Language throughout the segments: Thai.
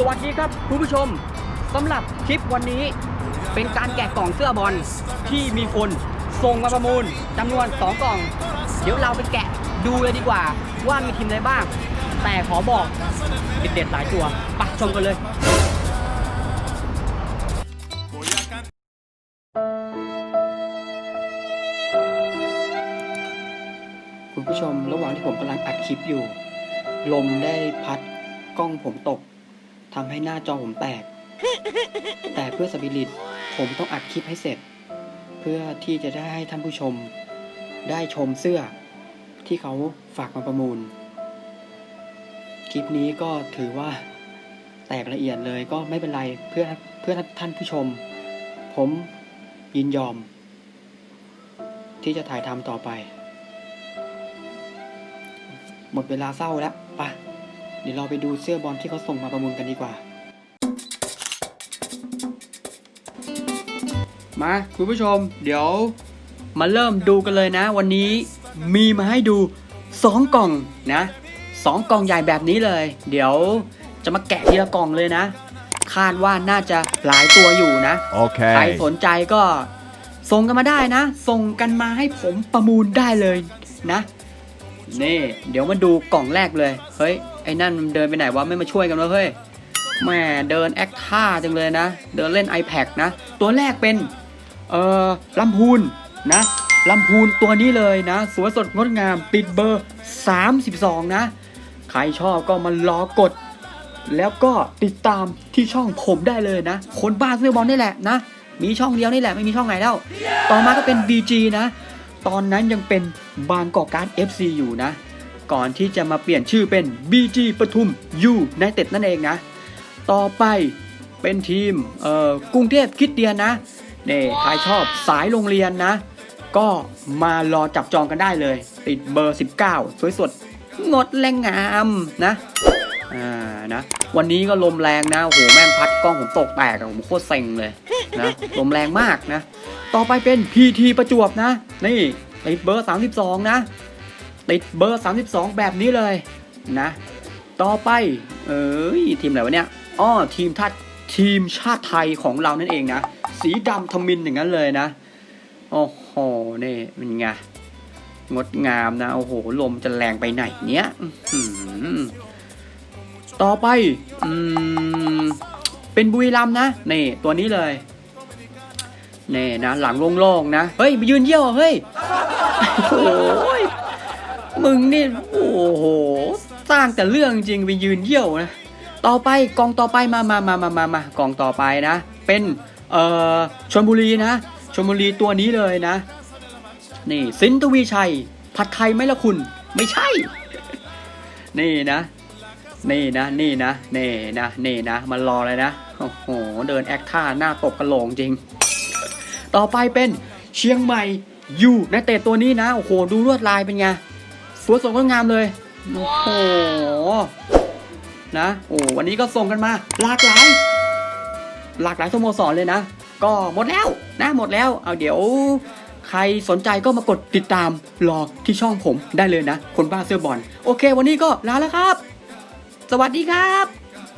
สวัสดีครับคุณผู้ชมสำหรับคลิปวันนี้เป็นการแกะกล่องเสื้อบอลที่มีคนส่งมาประมูลจำนวน 2 กล่อง เดี๋ยวเราไปแกะดูเลยดีกว่า ว่ามีทีมอะไรบ้าง แต่ขอบอกเด็ดๆหลายตัวไปชมกันเลยคุณผู้ชมระหว่างที่ผมกำลังอัดคลิปอยู่ ลมได้พัดกล้องผมตก ทำให้หน้าจอผมแตก แต่เพื่อสปิริตผมต้องอัดคลิปให้เสร็จ เพื่อที่จะได้ให้ท่านผู้ชม ได้ชมเสื้อ ที่เขาฝากมาประมูล คลิปนี้ก็ถือว่า แตกละเอียดเลยก็ไม่เป็นไรเพื่อเพื่อท่านผู้ชม ผมยินยอม ที่จะถ่ายทำต่อไป หมดเวลาเศร้าแล้วไปะ ดี๋ยวเราไปดูเสื้อบอลที่เขาส่งมาประมูลกันดีกว่า มาคุณผู้ชม เดี๋ยวมาเริ่มดูกันเลยนะ วันนี้มีมาให้ดู 2 กล่องนะสองกล่องใหญ่แบบนี้เลย เดี๋ยวจะมาแกะทีละกล่องเลยนะ คาดว่าน่าจะหลายตัวอยู่นะใคร Okay. สนใจก็ส่งกันมาได้นะ ส่งกันมาให้ผมประมูลได้เลยนะ นี่ เดี๋ยวมาดูกล่องแรกเลย เฮ้ย ไอ้นั่นมันเดินไปไหนวะไม่มาช่วยกันวะเฮ้ยแหม่เดินแอคท่าจังเลยนะ เดินเล่น iPad นะ ตัวแรกเป็นเอ่อลำพูนนะลำพูนตัวนี้เลยนะ สวยสดงดงามติดเบอร์ 32 นะ ใครชอบก็มารอกด แล้วก็ติดตามที่ช่องผมได้เลยนะ คนบ้าเสื้อบอลนี่แหละนะ มีช่องเดียวนี่แหละไม่มีช่องไหนแล้ว ต่อมาก็เป็น BG นะ ตอนนั้นยังเป็นบางกอกการ FC อยู่นะ ก่อนที่จะมาเปลี่ยนชื่อเป็น BG ปทุม U ในเต็ดนั่นเองนะ ต่อไปเป็นทีมเอ่อกรุงเทพคริดเตียนนะนี่ใครชอบสายโรงเรียนนะ ก็มารอจับจองกันได้เลย ติดเบอร์ 19 สวยสดงดแรงงามนะอ่านะ วันนี้ก็ลมแรงนะโอ้โหแม่งพัดกล้องผมตกแตกอะผมโคตรเซ็งเลยนะลมแรงมากนะ ต่อไปเป็น PT ประจวบนะ นี่ติดเบอร์ 32 นะ ติดเบอร์ 32 แบบนี้เลยนะ ต่อไป เอ้ยทีมอะไรวะเนี่ยอ้อทีมทัดทีมชาติไทยของเรานั่นเองนะ สีดำทมินอย่างนั้นเลยนะ โอ้โหนี่เป็นไงงดงามนะ โอ้โห ลมจะแรงไปไหนเนี้ยต่อไปอืมเป็นบุรีรัมนะนี่ตัวนี้เลยนี่นะ หลังโล่งๆนะ เฮ้ยไปยืนเยี่ยวเฮ้ย โอ้ย มึงนี่โอ้โหสร้างแต่เรื่องจริงไปยืนเยี่ยวนะ ต่อไปกองต่อไปมามามามามามากองต่อไปนะ เป็นเอ่อชลบุรีนะชลบุรีตัวนี้เลยนะ นี่สินทวีชัย ผัดไทยไหมล่ะคุณ ไม่ใช่ นี่นะนี่นะนี่นะนี่นะนี่นะมันรอเลยนะโอ้โหเดินแอคท่าหน้าตกกระโหลงจริง ต่อไปเป็นเชียงใหม่ยูในเตะตัวนี้นะโอ้โหดูลวดลายเป็นไง สวยสดงดงามเลย โอ้โห นะ โอ้วันนี้ก็ส่งกันมา หลากหลาย หลากหลายสโมสรเลยนะ ก็หมดแล้วนะหมดแล้ว เอาเดี๋ยวใครสนใจก็มากดติดตามรอที่ช่องผมได้เลยนะ คนบ้าเสื้อบอล โอเค วันนี้ก็ลาแล้วครับ สวัสดีครับ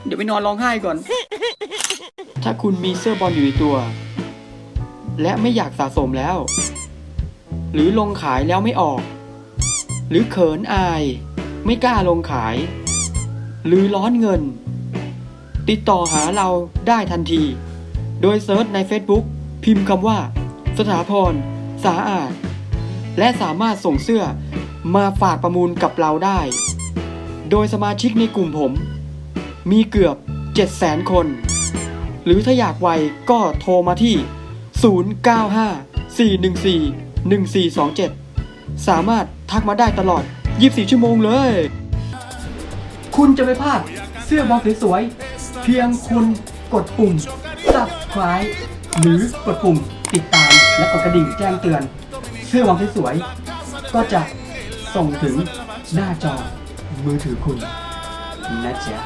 เดี๋ยวไปนอนร้องไห้ก่อน ถ้าคุณมีเสื้อบอลอยู่ในตัว และไม่อยากสะสมแล้ว หรือลงขายแล้วไม่ออก หรือเขินอาย ไม่กล้าลงขาย หรือร้อนเงิน ติดต่อหาเราได้ทันที โดยเซิร์ชใน Facebook พิมพ์คำว่า สถาพร สาอาด และสามารถส่งเสื้อมาฝากประมูลกับเราได้ โดยสมาชิกในกลุ่มผม มีเกือบ 700,000 คน หรือถ้าอยากไวก็โทรมาที่ 0954141427 สามารถทักมาได้ตลอด 24 ชั่วโมงเลย คุณจะไม่พลาดเสื้อบอลสวยๆ เพียงคุณกดปุ่ม subscribe หรือกดปุ่มติดตามและกดกระดิ่งแจ้งเตือน เสื้อบอลสวยๆ ก็จะส่งถึงหน้าจอมือถือคุณนะจ๊ะ